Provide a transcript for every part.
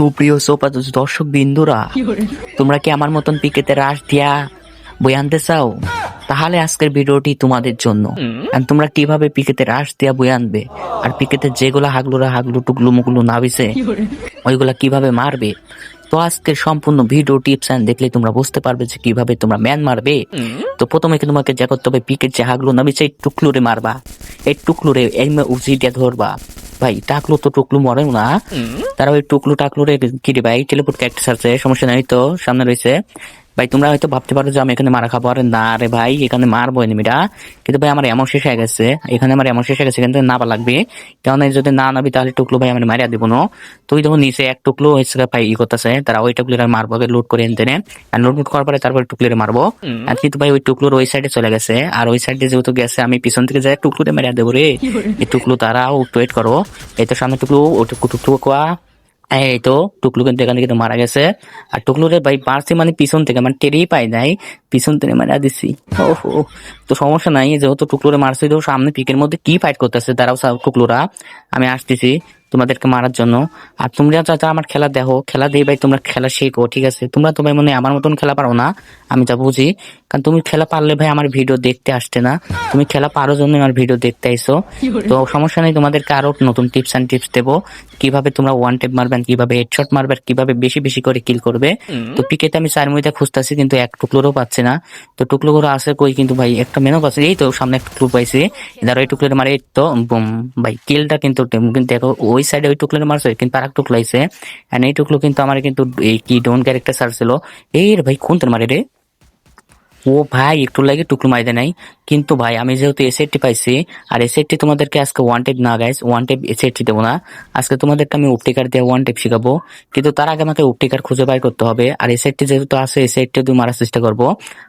সুপ্রিয় সোপা দর্শক বিন্দুরা তোমরা কি আমার মতন পিকেতে রাশ দিয়া বই আনতে চাও? তাহলে আজকের ভিডিওটি তোমাদের জন্য। তোমরা কীভাবে পিকেতে রাশ দিয়া বই আনবে? আর পিকেতে যেগুলো হাগলুরা হাগলু টুকলু মুকলু নাবিছে ওইগুলা কীভাবে মারবে? তো আজকের সম্পূর্ণ ভিডিও টিপস অ্যান্ড দেখলে তোমরা বুঝতে পারবে যে কীভাবে তোমরা ম্যান মারবে। তো প্রথমে কি তোমাকে যা করতে হবে পিকের যে হাগলু নাবিছে এই টুকলুরে মারবা। এই টুকলুরে এই উজিটা ধরবা। ভাই টাকলু তো টুকলু মরে না। তারা ওই টুকলু টাকলু রে কি রে ভাই টেলিপোর্ট ক্যারেক্টার আছে সমস্যা নাই তো সামনে রয়েছে। ভাই তোমরা হয়তো ভাবতে পারো যে আমি এখানে মারা খাব। আরে না রে ভাই এখানে মারবো এনিমিটা কিন্তু ভাই আমার এমন শেষ হয়ে গেছে। এখানে আমার এমন শেষ হয়ে গেছে এখান থেকে নাবা লাগবে। কারণ যদি না নাবি তাহলে টুকলু ভাই আমি মারিয়া দিব না? তুই যখন নিচে এক টুকলু হয়েছে ভাই ই করতেছে। তারা ওই টুকলির মারবো লুট করে এনতে আর লুট করার পরে তারপরে টুকলিরে মারবো। আর কিন্তু ভাই ওই টুকলুর ওই সাইডে চলে গেছে। আর ওই সাইডে যেহেতু গেছে আমি পিছন থেকে যাই টুকলুরে মারিয়া দেবো রে। এই টুকলু তারাও ওয়েট করো। এই তো সামনে টুকলু ও টুকু টুকটুকু কোয়া। এই তো, টুকলু কিন্তু এখানে কিন্তু মারা গেছে। আর টুকলুরে ভাই মারছি মানে পিছন থেকে মানে টেরেই পাই নাই, পিছন থেকে মারা দিছি। ওহো, তো সমস্যা নাই, যেহেতু টুকলুরে মারছি, তো সামনে পিকের মধ্যে কি ফাইট করতেছে সব টুকলুরা। আমি আসতেছি। তোমাদেরকে মারার জন্য। আর তোমরা যাতে আমার খেলা দেখো খেলা দিয়ে ভাই তোমরা খেলা শেখো ঠিক আছে? তোমরা তো ভাই মনে আমার মতন খেলা পারো না আমি যা বুঝি। কারণ তুমি খেলা পারলে ভাই আমার ভিডিও দেখতে আসতে না। তুমি খেলা পারো জন্য আমার ভিডিও দেখতে আইসো। তো সমস্যা নেই তোমাদেরকে আরও নতুন টিপস অ্যান্ড টিপস দেবো। কীভাবে তোমরা ওয়ান টেপ মারবেন কীভাবে হেডশট মারবে কীভাবে বেশি বেশি করে কিল করবে। তো পিকেতে আমি চার মিনিটে খুঁজতেছি কিন্তু এক টুকলোরও পাচ্ছি না। তো টুকলোগুলো আছে কই কিন্তু ভাই একটা মেনও পাচ্ছে। এই তো সামনে একটা টুকলো পাইছি ধরো এই টুকলোর মারে তো বুম ভাই কিলটা কিন্তু কিন্তু দেখো ওই সাইডে ওই টুকলোর মারছে, কিন্তু আর এক টুকলো আইছে। এই টুকলো কিন্তু আমার কিন্তু এই কি ডোন ক্যারেক্টার সার ছিল এই রে ভাই, কোন মারে রে? ও ভাই একটু লাগে টুকরো মাইদে নাই। কিন্তু ভাই আমি যেহেতু এসএটি পাইছি আর এসএটি তোমাদেরকে আজকে ওয়ান টেপ না গাইস ওয়ান টেপ এসএটি দেবো না। আজকে তোমাদেরকে আমি উপটিকার দিয়ে ওয়ান টেপ শিখাবো। কিন্তু তার আগে আমাকে উপটিকার খুঁজে বাই করতে হবে। আর এসএটি যেহেতু আছে এসএটি তুই মারার চেষ্টা করব।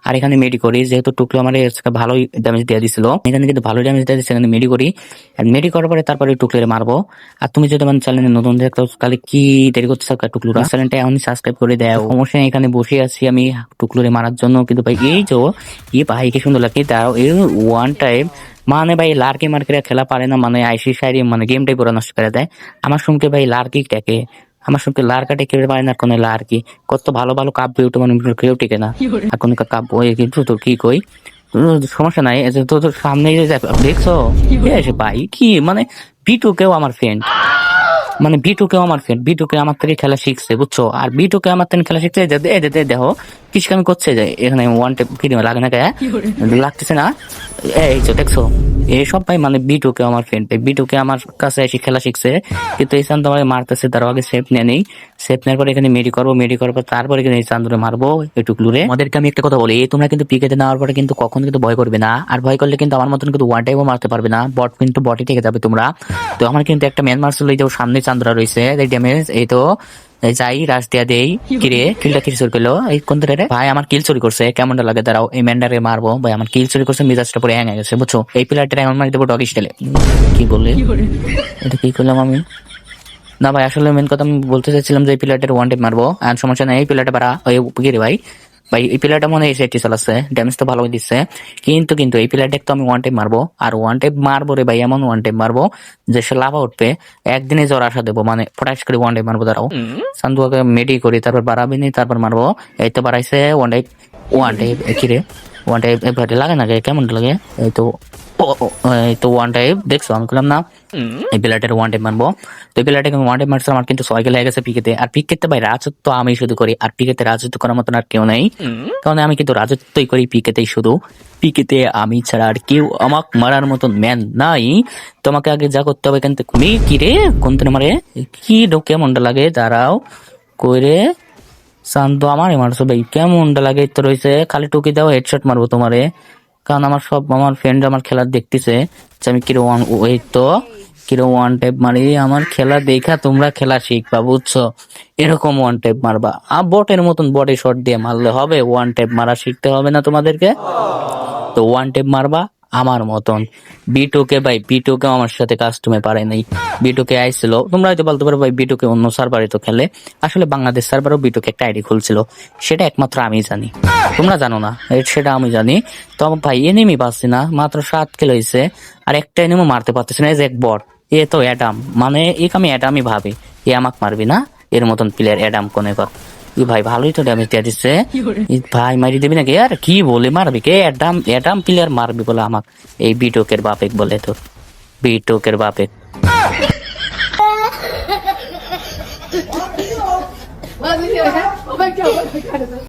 আর এখানে মেডি করি যেহেতু টুকলো আমার ভালোই ড্যামেজ দিয়ে দিছিল। এখানে কিন্তু ভালো ড্যামেজ দিয়ে দিচ্ছে এখানে মেডি করি। আর মেডি করার পরে তারপরে টুকলে মারবো। আর তুমি যদি আমার চ্যানেলে নতুন দেখো তাহলে কি দেরি করতে থাকো টুকলুরা চ্যানেলটা এখনই সাবস্ক্রাইব করে দেয় সমস্যা নেই, এখানে বসে আছি আমি টুকলুরে মারার জন্য। কিন্তু ভাই এই যে ই ভাই কি সুন্দর লাগে তাও এই ওয়ান টাইম মানে ভাই লার্কি মার্কেরা খেলা পারে না মানে আইসি সাইরি মানে গেমটাই পুরো নষ্ট করে দেয় আমার সঙ্গে ভাই লার্কি টেকে। আমার সঙ্গে লার্কাটে কেউ পারে না কোনো লার্কি কত ভালো ভালো কাব্য ইউটিউব মানে কেউ টিকে না। কোনো কাব্য কিন্তু তোর কি কই সমস্যা নাই। এই যে তোর সামনে দেখছ? এ ভাই কি মানে বিটু কেউ আমার ফ্রেন্ড মানে বিটু কেও আমার ফ্রেন্ড বিটু কে আমার থেকে খেলা শিখছে বুঝছ আর বিটু কে আমার থেকে খেলা শিখছে দেখো। কিছু কাম করছে যে এখানে ওয়ান টেপ কি লাগে না কে লাগতেছে না। এই তো দেখছ এইসব ভাই মানে বিটু কে আমার ফ্রেন্ড ভাই বিটু কে আমার কাছে এসে খেলা শিখছে। কিন্তু এই চান্দ মারতেছে, তার আগে সেফ নিয়ে নেই। সেফ নেওয়ার পরে এখানে মেডি করব মেডি করার পর তারপরে কিন্তু এই চান্দুরে মারবো একটুকুলুরে আমাদেরকে আমি একটা কথা বলি তোমরা কিন্তু পিকেতে নেওয়ার পরে কিন্তু কখনো কিন্তু ভয় করবে না। আর ভয় করলে কিন্তু আমার মতন কিন্তু ওয়ান টাইমও মারতে পারবে না। বট কিন্তু বটে থেকে যাবে তোমরা। তো আমার কিন্তু একটা ম্যান মার্শাল এই যে সামনে চান্দরা রয়েছে। এই ড্যামেজ এই তো এই যাই রাশ দিয়া দেই। কিরে কিলটা কিল চুরি করল? এই কোন রে? ভাই আমার কিল চুরি করছে। কেমনটা লাগে? দাঁড়াও এই ম্যান্ডারে মারবো। ভাই আমার কিল চুরি করছে মিজাজটা পরে হ্যাং গেছে বুঝছ? এই প্লেয়ারটা এমন মারি দেবো ডগ স্টাইলে কি বললে? এটা কি করলাম আমি? না ভাই আসলে মেন কথা আমি বলতে চাইছিলাম যে এই প্লেয়ারটার ওয়ান টেপ মারবো। আর সমস্যা নেই এই প্লেয়ারটা বাড়া ওই কি রে ভাই? ভাই এই প্লেয়ারটা মনে হয় সেটি চালাচ্ছে ড্যামেজ তো ভালো দিচ্ছে। কিন্তু কিন্তু এই প্লেয়ারটা তো আমি ওয়ান টাইম মারবো আর ওয়ান টাইম মারবো রে ভাই এমন ওয়ান টাইম মারবো যে সে লাভা উঠবে একদিনে জ্বর আসা দেবো মানে ফটাশ করে ওয়ান টাইম মারবো দাঁড়াও। সান্দুয়াকে মেডি করি তারপর বাড়াবি নি তারপর মারবো। এই তো বাড়াইছে ওয়ান টাইপ ওয়ান টাইপ কিরে ওয়ান টাইপ লাগে না কেমন লাগে? এই তো তো ওয়ান টাইপ দেখছ আমি বললাম না এই প্লেয়ারটার ওয়ান তো এই ওয়ান মারছিলাম আমার কিন্তু ছয় লেগে গেছে পিকেতে আর পিকেতে ভাই রাজত্ব আমি শুধু করি আর পিকেতে রাজত্ব করার মতন আর কেউ নেই। কারণ আমি কিন্তু রাজত্বই করি পিকেতেই শুধু। পিকেতে আমি ছাড়া আর কেউ আমাক মারার মতন ম্যান নাই। তোমাকে আগে যা করতে হবে এখান থেকে কি রে? কোন মারে? কি ঢোকে মনটা লাগে? দাঁড়াও। কইরে শান্ত আমার মারছো ভাই কেমনটা লাগে? তো রয়েছে খালি টুকি দাও হেডশট মারবো তোমারে। কারণ আমার সব আমার ফ্রেন্ড আমার খেলা দেখতেছে যে আমি কিরো ওয়ান ওই তো কিরো ওয়ান টাইপ মারি, আমার খেলা দেখা তোমরা খেলা শিখবা, বুঝছ? এরকম ওয়ান টাইপ মারবা। আর বটের মতন বটে শট দিয়ে মারলে হবে ওয়ান টাইপ মারা শিখতে হবে না তোমাদেরকে। তো ওয়ান টাইপ মারবা। আমার মতন। বিটুকে ভাই বিটুকে আমার সাথে কাস্টমে পারে নাই। বিটুকে আইছিল। তোমরা হয়তো বলতে পারো ভাই বিটুকে অন্য সার্ভারে তো খেলে। আসলে বাংলাদেশ সার্ভারও বিটুকে একটা আইডি খুলছিল। সেটা একমাত্র আমি জানি। তোমরা জানো না সেটা আমি জানি। তো ভাই এনিমি পাচ্ছি না, মাত্র সাত কিল হয়েছে আর একটা এনিমো মারতে পারতেছি না, এই যে এক বট এ তো অ্যাডাম মানে এক আমি অ্যাডামই ভাবি। এ আমাকে মারবি না? এর মতন প্লেয়ার অ্যাডাম কোনে ই ভাই ভালোই তো ড্যামেজ দিয়ে দিচ্ছে ভাই মারি দেবি নাকি আর কি বলে মারবি কে অ্যাডাম অ্যাডাম প্লেয়ার মারবি বলে আমাক এই বিটোকের বাপেক বলে তোর বিটোকের বাপেক